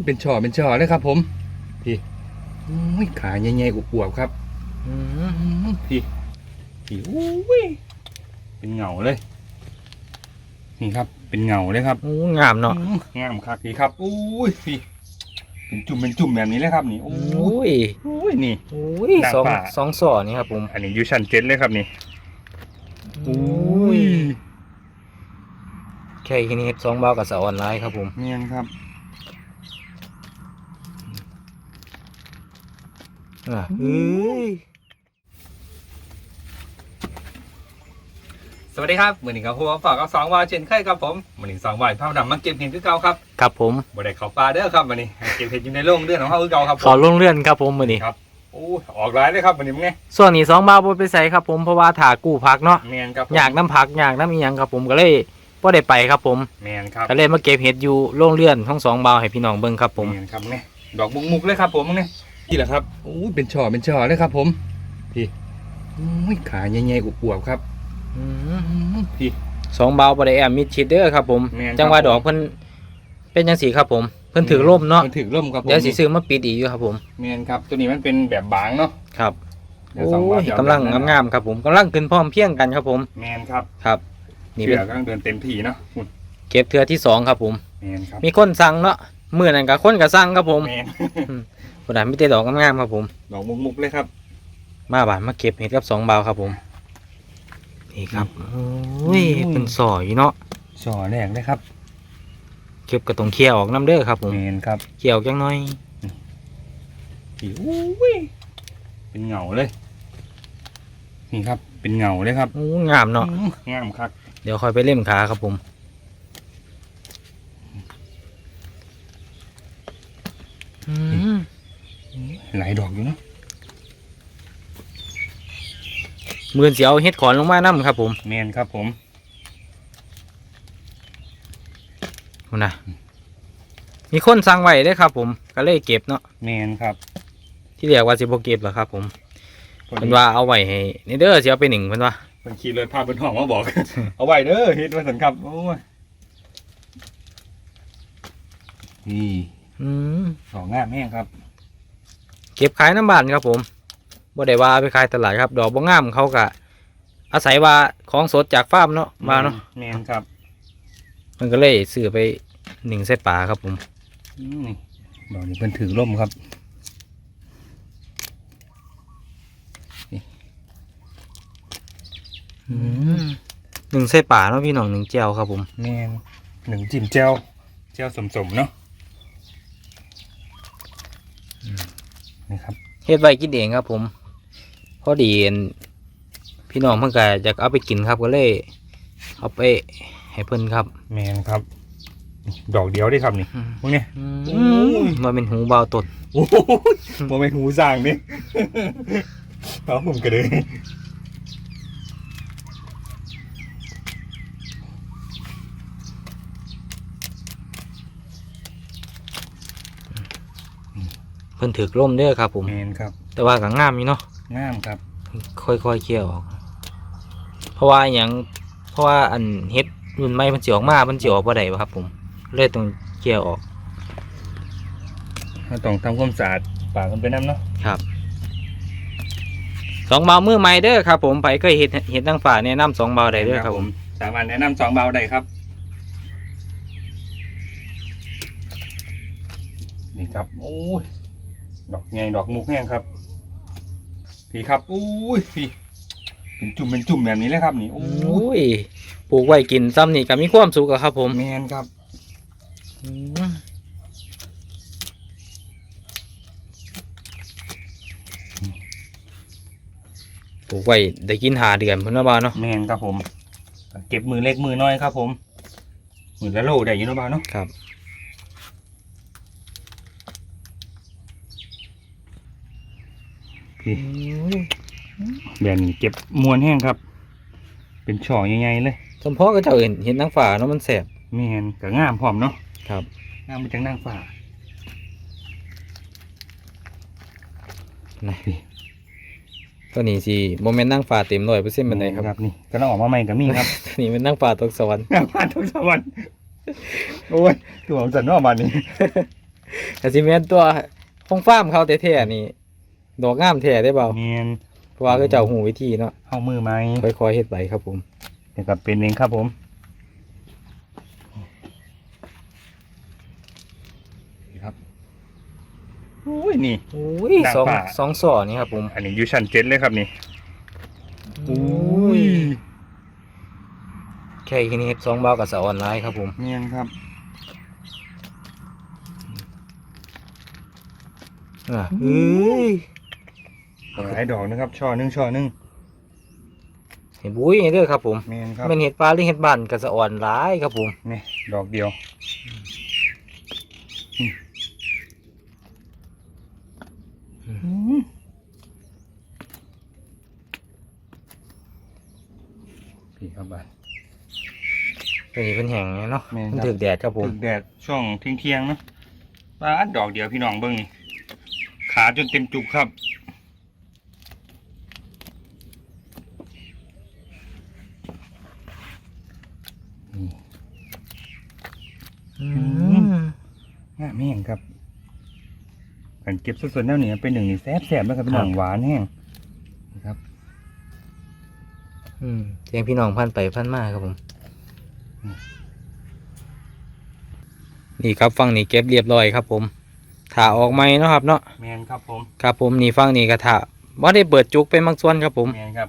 ยเป็นช่อเป็นช่อเลยครับผมพี่โอ้ยขาใหญ่ๆอวบๆครับอืมพี่พี่โอ้ยเป็นเงาเลย นี่ครับ เป็นเงาเลยครับโอ้งามเนาะอื้องามครับพี่ครับโอ้ยพี่เป็นจุ่มเป็นจุ่มแบบนี้เลยครับนี่โอ้โอ้ยยโอ้ยนี่โอ้ยนางสองฟ้าสองสอนี่ครับผมอันนี้อยู่ชั้นเจ็ดเลยครับนี่โอ้ยแค่คิดนี้สองเบากับสาวออนไลน์ครับผมเนียนครับ อะเอ้ยสวัสดีครับมือหนึ่งครับผมฝากกับสองวาเช่นเคยครับผมมือหนึ่งสองวาภาพดำมาเก็บเห็ดคือเก่าครับครับผมบ่ได้เข้าป่าเด้อครับวันนี้ให้เก็บเห็ดอยู่ในโรงเรือนของเขาคือเก่าครับผมขอลงเลื่อนครับผมมือนี้ครับโอ้ยออกร้ายเลยครับวันนี้มึงไงส่วนนี้สองเบาบ่ไปใส่ครับผมเพราะว่าถากู้พักเนาะแมนครับผมอยากน้ำผักอยากน้ำอีหยังครับผมก็เลยบ่ได้ไปครับผมแมนครับก็เลยมาเก็บเห็ดอยู่โรงเรือนทั้งสองเบาให้พี่น้องเบิ่งครับผมแมนครับมึงไงดอกมุกมุกๆเลยครับผมมึงไง นี่แหละครับโอ้ยเป็นช่อเป็นช่อเลยครับผม พี่โอ้ยขาใหญ่ๆอวบๆครับอืมอื้อพี่ สองเบาบ่ได้แอมมิดชิดเด้อครับผม แม่นครับ จังหวะดอกเพิ่นเป็นจังสีครับผม เพิ่นถือร่มเนาะมันถึงร่มครับผมเดี๋ยวสิซื้อมาปิดอีกอยู่ครับผม แมนครับ ตัวนี้มันเป็นแบบบางเนาะครับเดี๋ยวโอ้สองวายจะเอากำลังแบบนั้นงามๆครับผมกำลังขึ้นพร้อมเพรียงกันครับผม แมนครับครับ นี่เสืเป็นอกำลังเดินเต็มที่เนาะหุ่นเก็บเทือที่สองครับผม แมนครับมีคนสั่งเนาะมื้อนั้นก็คนก็สั่งครับผม แมนค นนั้นมีแต่ดอกงามๆครับผม ดอกมุกมุกๆเลยครับ มาบ้านมาเก็บเห็ดกับสองเบาครับผม นี่ครับ โอ้ยเป็นสอยเนาะ ช่อแรกเลยครับเก็บกระตรงเคี้ยวออกน้ำเด้อครับผมแมนครับเคี้ยวจังน้อยพี่โอ้ยเป็นเงาเลย นี่ครับ เป็นเงาเลยครับโอ้งามเนาะ อื้องามครับเดี๋ยวค่อยไปเล่มขาครับผม อืม หลายดอกอยู่เนาะมือนเสียวเฮ็ดขอนลงมานํครับ ผมแมนครับผมพุ่นนะมีคนสั่งไว้เด้อครับ ผมก็เลยเก็บเนาะแมนครับ ที่เรียกว่าสิบ่เก็บหรอครับ ผมเพิ่นว่าเอาไว้ให้นี่เด้อสิเอาไปหนึ่งเพิ่นว่าเป็นขี่รถพาบนห้องมาบอก เอาไว้เด้อเฮ็ดมาสันครับโอ้ยนี่อืมดอกงามแห้งครับเก็บขายน้ำบ้านครับผมบ่ได้ว่าไปขายตลาดครับ ดอกบ่งามเขาก็อาศัยว่าของสดจากฟาร์มเนาะมาเนาะแมนครับ มันก็เลยซื้อไปหนึ่งใส่ป่าครับผมอืมนี่ดอกนี้เพิ่นถือร่มครับหนึ่งใส่ป่าเนาะพี่น้องหนึ่งเจียวครับผมแมนหนึ่งจิ้มแจวแจวสมๆเนาะนี่ครับ เฮ็ดไว้กินเองครับ ผม พอดีอันพี่น้องเพิ่นก็อยากเอาไปกินครับก็เลย เอาไปให้เพิ่นครับแมนครับ ดอกเดียวได้ครับนี่พวกนี้อืมมาเป็นหูเบาตดโอ้โหโมเมนหูสร้างนี่ เอาผมกระเดย เพิ่นถือร่มเด้อครับผม แมนครับแต่ว่าก็งามอยู่เนาะงามครับค่อยๆเคี่ยวออกเพราะว่าอย่างเพราะว่าอันเฮ็ดรุ่นใหม่มันสิออกมามันสิออกบ่ได้ครับผมเลยต้องเคี่ยวออกเราต้องทำความสะอาดปากมันไปน้ำเนาะครับสองเบามือใหม่เด้อครับผมไปเคยเห็ดเห็ดตั้งฝ่าแนะนำสองเบาได้เด้อครับผมสามารถแนะนำสองเบาได้ครับ นี่ครับโอ้ย ดอกไงดอกมุกแห้งครับพี่ครับโอ้ยพี่เป็นจุ่มเป็นจุ่มแบบนี้เลยครับนี่โอ้โอ้ยยปลูกไว้กินซ้ำนี่ก็มีความสุขอะครับ ผมแมนครับอืมปลูกไว้ได้กินหาเดือนพุ่นนะบ้านเนาะแมนครับผม เก็บมือเล็กมือน้อยครับ ผมมือละโลได้อยินหรือเปล่าเนาะครับ พี่แบบนี้เก็บมวนแห้งครับ เป็นช่อใหญ่ๆเลยสมพ่อก็จะเห็นเห็นนางฝ่าเนาะมันแสบแมนกับงามพร้อมเนาะครับงามไปจังนางฟ้านะตัวนี้สิโมเมนต์นางฝ่าเต็มร้อยเปอร์เซ็นต์เป็นไงครับนี่ก็ต้องออกมาใหม่กับมี่ครับตัวนี้เป็นนางฝ่าตกสวรรค์งามพานทุกสวรรค์โอ้ยตัวผมสันว่าบันนี้แต่สิแม่นตัวคงฟ้าร์มเขาแท้ๆนี่ ดอกงามแท้ได้เปล่าเมียนเพราะว่าคือเจ้าหูวิธีเนาะเข้ามือไหมค่อยๆเฮ็ดไปครับผมเดี๋ยวกับเป็นเองครับผมนี่ครับอุ้ยนี่โอ้ยดาดสองฟ้าสองสอนี่ครับผมอันนี้อยูชั้นเจ็ดเลยครับนี่อุ้ยแค่แค่นี้เฮ็ดสองเบากับสาวออนไลน์ครับผมเมียนครับอะเอ้ย หลายดอกนะครับ ช่อหนึงช่อหนึงเห็นบุ้ยเด้อครับผมเมียนครับเป็นเห็ดปลาหรือเห็ดบ้านกับสะอ่อนหลายครับผมนี่ดอกเดียวพี่ครับบ้านตัวนี้เป็นแห้งเนาะแม่นครับมันถึกแดดครับผมถึกแดดช่วงเที่ยงเที่ยงๆเนาะบ้านดอกเดียวพี่น้องเบิ้งนี่ขาจนเต็มจุกครับ อื ม ม ง่ายไม่เห็นครับการเก็บสดๆแนวนี้เป็นหนึ่งนี่แซ่บๆแล้วครับพี่น้องหวานแห้งนะครับ อืมเสียงพี่น้องพันไปพันมาครับผม นี่ครับฟังนี่เก็บเรียบร้อยครับ ผมถ่าออกไหมเนาะครับ เนาะแมนครับผม ครับผมนี่ฟังนี่กระถาว่าได้เปิดจุกเป็นบางส่วนครับผมแมนครับ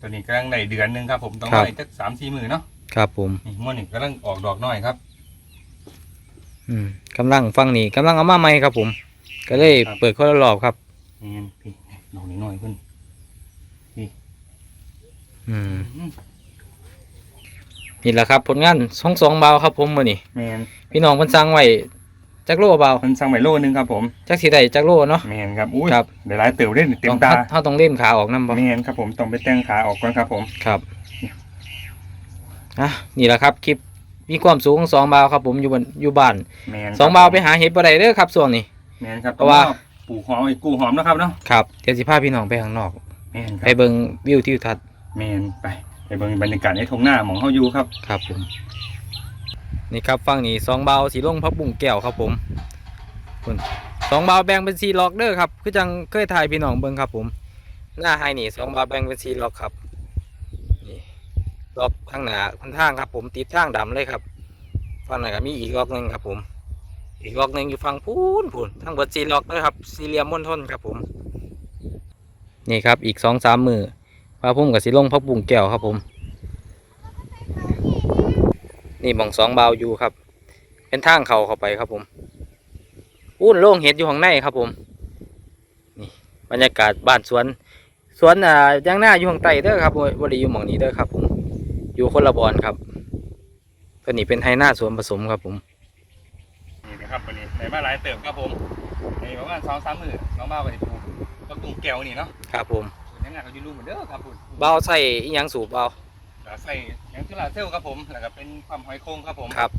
ตัวนี้กำลังได้เดือนหนึ่งครับ ผมต้องครับไล่สักสามสี่มือเนาะครับผมนี่ม้วนนี่กำลังออกดอกน้อยครับ อืมกำลังฟังนี่กำลังเอามาใหม่ครับผม ก็เลยครับ เปิดคนละรอบครับ แมนพี่ดอกนี้น้อยขึ้นอืมนี่แหละครับ ผลงานสองสองเบาครับผมมือนี่แมนพี่น้องเพิ่นสั่งไว้จักโลเบามันสั่งใบโลนึงครับผมจักสิได้จักโลเนาะ แมนครับอุ้ยครับ เดี๋ยวหลายเติบเล่นเต็มต้องตาเฮาต้องเล่นขาออกนำบ่แมนครับผมต้องไปแต่งขาออกก่อนครับผม ครับ อะนี่แหละครับคลิป มีความสูงของสองเบาครับผมอยู่บนอยู่บ้านแมนสองเบาไปหาเห็ดบ่ได้เด้อครับช่วงนี้ แมนครับเพราะว่าปลูกหอมไอ้กูหอมนะครับเนาะครับเดี๋ยวสิพาพี่น้องไปข้างนอก แมนคไปรับเบิ่งวิวทิวทัศน์แมนไปไปเบิ่งบรรยากาศในทงหน้าหมองเฮาอยู่ครับครับผมนี่ครับฟังนี่สองเบาสีลงพับบุ้งแก้วครับผมคุณสองเบาแบ่งเป็นสีล็อกเด้อครับคือจังเคยถ่ายพี่น้องเบิ่งครับผม หน้าไฮนี่สองเบาแบ่งเป็นสีล็อกครับนี่ ล็อกข้างหน้าค่อนข้างครับ ผมติดทางดำเลยครับฝั่งไหนก็มีอีกล็อกหนึ่งครับผม อีกล็อกหนึ่งอยู่ฝั่งพูนพูนทั้งหมดสีล็อกเลยครับสี่เหลี่ยมมณฑลครับผม นี่ครับอีกสองสามมือพาพุ่มกับสีลงพับบุ้งแก้วครับผม นี่หมองสองเบาอยู่ครับ เป็นทางเขาเข้าไปครับผมอุ้นโล่งเห็ดอยู่ข้างในครับผมนี่บรรยากาศบ้านสวนสวนอ่าย่างหน้าอยู่ข้างใต้เด้อครับบ่บริอยู่หมองนี้เด้อครับผม อยู่คนละบอนครับตัวนี้เป็นไฮหน้าสวนผสมครับผมนี่นะครับวันนี้ในมาหลายเติบครับผมในประมาณสองสามมือน้องบ้าไปปลูกก็กรุงแก้วนี่เนาะครับผมยังไงก็อยู่รูเหมือนเดิมครับคุณเบาใส่อีหยังสูบเบาแล้วใส่แองตุลาเซลครับผมแล้วก็เป็นความหอยโครงครับผมครับ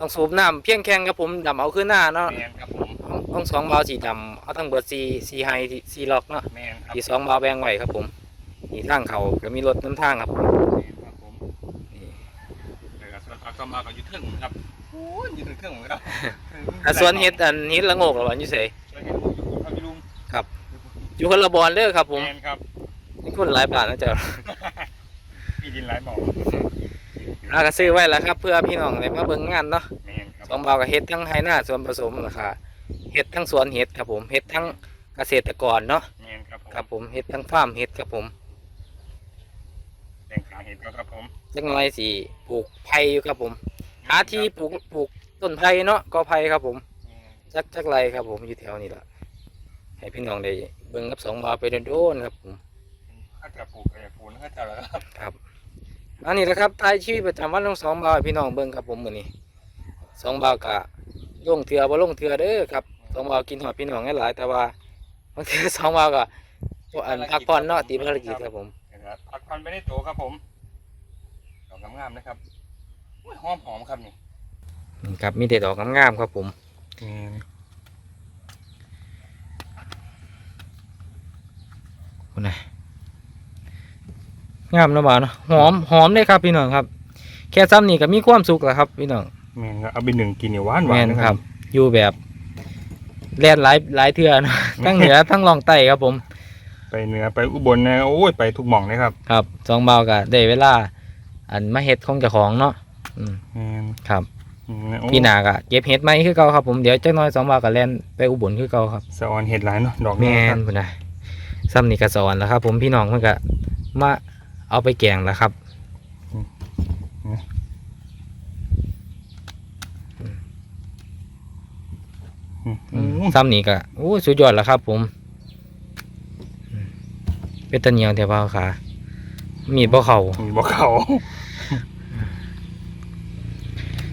ต้องสูบน้ำเพียงแข้งครับผมดำเอาขึ้นหน้าเนาะแมนครับผมห้องห้องสองเบาสีดำเอาทั้งเบิดสีสีไฮสีล็อกเนาะแมนครับสีสองเบาแบงไว้ครับผมนี่ทางเขาก็มีรถน้ำทางครับผม แม่นครับผม นี่ แล้ว ก็ส่วนผักก็มากับยุทธเทิงครับโอ้ยอยุทธเทิงเหมือนกันอะสวนเฮ็ดอันเฮ็ดละโงกเหรอวะอยู่ไสสวนเฮ็ดอยู่ครับพี่ลุงอยู่คนละบอนเด้อครับ ผมแมนครับนี่คนหลายบาทนะเจ้าพี่ดินหลายหมอกอาก็ซื้อไว้แล้วครับ เพื่อพี่น้องได้มาเบิ่งงานเนาะแมนครับสองเบาก็เฮ็ดทั้งไฮนาสวนผสมนะคะเฮ็ดทั้งสวนเฮ็ดครับผมเฮ็ดทั้งเกษตรกรเนาะแมนครับผมครับผมเฮ็ดทั้งฟาร์มเฮ็ดครับผมแดงขาเห็ดก็ครับผม จักหน่อยสิปลูกไผ่อยู่ครับผม หาที่ปลูกปลูกต้นไผ่เนาะกอไผ่ครับผมแม่นจักจักไรครับผมอยู่แถวนี้ละให้พี่น้องได้เบิ่งกับสองบาไปโดนๆครับผมข้าจะปลูกอะไรปลูกแล้วข้าจะแล้วครับครับอันนี้แหละครับทายชีวิตประจำวันของสองบาให้พี่น้องเบิ่งครับผมมื้อนี้สองบากะลงเถื่อบ่ลงเถื่อเด้อครับสองบากินหอดพี่น้องหลายๆแต่ว่าบางทีสองบากะอันพักผ่อนเนาะตีภารกิจครับผมนะครับพักผ่อนไปในตัวครับผมดอก งามๆนะครับอุ้ยหอมหอมครับนี่นี่ครับมีแต่ดอกงามๆครับผมแมนคุณนะงามเนาะบ่าวเนาะหอมหอมเลยครับพี่น้องครับ แค่ซ้ำนี่ก็มีความสุขแล้วครับพี่น้องแมนครับเอาไปหนึ่งกินเนี่ยหวานหแมวานนนะคครัรับบอยู่แบบแล่นหลายหลายเทื่อนะทั้งเหนือทั้งลองใต้ครับผม ไปเหนือไปอุบลนะโอ้ยไปทุกหม่องเลยครับ ครับสองเบาก็ได้เวลา อันมาเฮ็ดของเจ้าของเนาะอืมแม่นครับอืมโอ้พี่นาก็เก็บเห็ดไหมคือเก่าครับผมเดี๋ยวจักหน้อยสองเบาก็แล่นไปอุบลคือเก่าครับ สะออนเห็ดหลายเนาะดอกแม่นี้ครันบพุ่นน่ะซ้ำนี่ก็สอนแล้วครับ ผมพี่น้องเพิ่นก็มาเอาไปแกงแล้วครับอืมอืมซ้ำนี่ก็โอ้สุดยอดแล้วครับ ผมอืมเป็นตะเหนียวแถวเบาขามีดบ่เข้ามีบ่เขา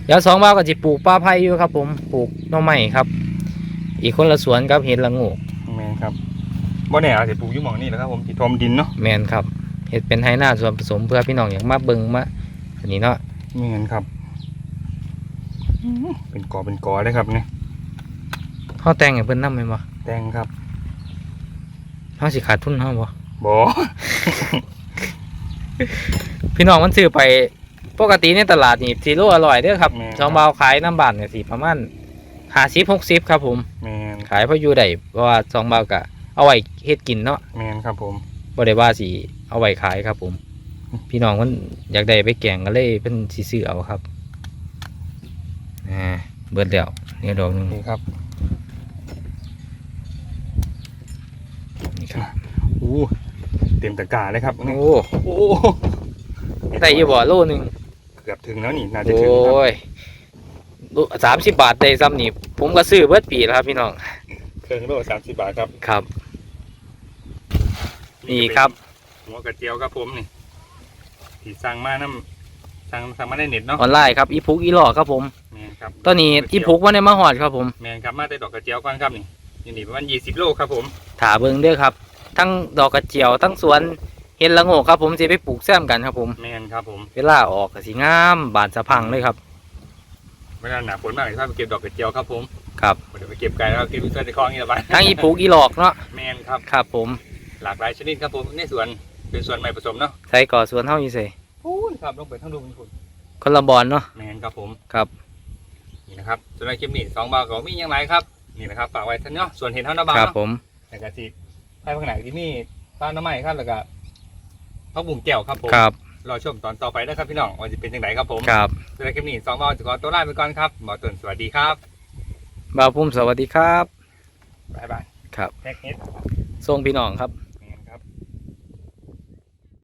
เดี๋ยวสองเบาก็สิปลูกปลาไผ่อยู่ครับ ผมปลูกหน่อไม้ครับ อีกคนละสวนกับเห็ดละโงูแม่นครับบ่แน่อาจจะปลูกอยู่หม่องนี้แหละครับผมที่ทมดินเนาะแมนครับเห็ดเป็นไฮนาส่วนผสมเพื่อพี่น้องอยากมาเบิ่งมาอันนี้เนาะแม่นครับอืมเป็นกอเป็นกอเลยครับเนี่ยเฮาแต่งให้เพิ่นนำแม่นบ่แตงครับเฮาสิขาดทุนเฮาบ่บ่ พี่น้องมันซื้อไป ปกติในตลาดนี่สิโลอร่อยเด้อครับแม่นสองบาวขายน้ำบ้านเนี่ยสิประมาณ50 60ครับผม แม่นขายเพราะอยู่ได้เพราะว่าสองบาวก็เอาไว้เฮ็ดกินเนาะแม่นครับผมบ่ได้ว่าสิเอาไว้ขายครับผม พี่น้องมันอยากได้ไปแกงก็เลยเพิ่นสิซื้อเอาครับอ่าเบิดแล้วนี่ดอกหนึงนี่ครับนี่ครับอู้เต็มตะกร้าเลยครับนี่โอ้โอ้ได้อยู่บ่โลหนึง เกือบถึงแล้วนี่น่าจะโอถึงครับ้ยสามสิบบาทได้ซ้ำนี่ผมก็ซื้อเบิดปีแล้วครับพี่น้องเครื่องโลสามสิบบาทครับครับ นี่ครับหัวกระเจียวครับผมนี่ที่สั่งมาน้ำสั่งสั่งมาได้เน็ตเนาะออนไลน์ครับอีพุกอีหลอกครับผมแมนครับตอนนี้อีพุกว่าในมาหอดครับผมแมนครับมาได้ดอกกระเจียวก่อนครับนี่นี่นี่ประมาณยี่สิบโลครับผมถาเบิงเด้อครับ ทั้งดอกกระเจียวทั้งสวนเห็ดละโงกครับผมจะไปปลูกแซมกันครับผม แมนครับผมเวลาออกก็สิงามบานสะพรังเลยครับ เวลาหนาฝนมากเลยถ้าไปเก็บดอกกระเจียวครับผมครับเดี๋ยวไปเก็บไก่แล้วเก็บเสื้อในคลองนี่ละบ้านทั้งอีพุกอีหลอกเนาะแมนครับครับผมหลากหลายชนิดครับผมในสวนเป็นสวนใหม่ผสมเนาะใส่ก่อสวนเฮาอยู่เสโอ้ยครับลงไปทั้งดูคุณคนละบอลเนาะแมนครับผมครับนี่นะครับสำหรับคลิปนี้สองบาทก็มีอย่างไรครับนี่นะครับฝากไว้ท่านเนาะส่วนเห็นเท่าน้าบาทครับเนาะผมแต่กะทิให้พักไหนที่นี่ป้าน้ำใหม่ครับแล้วก็ พักบุ่งแก้วครับผมครับรอชมตอนต่อไปนะครับพี่น้องว่าจะเป็นยังไงครับผมครับสำหรับคลิปนี้สองบาทจะขอตัวลาไปก่อนครับหมอตุนสวัสดีครับบ่าวพุ่มสวัสดีครับบ๊ายบายครับแท็กเฮ็ดส่งพี่น้องครับ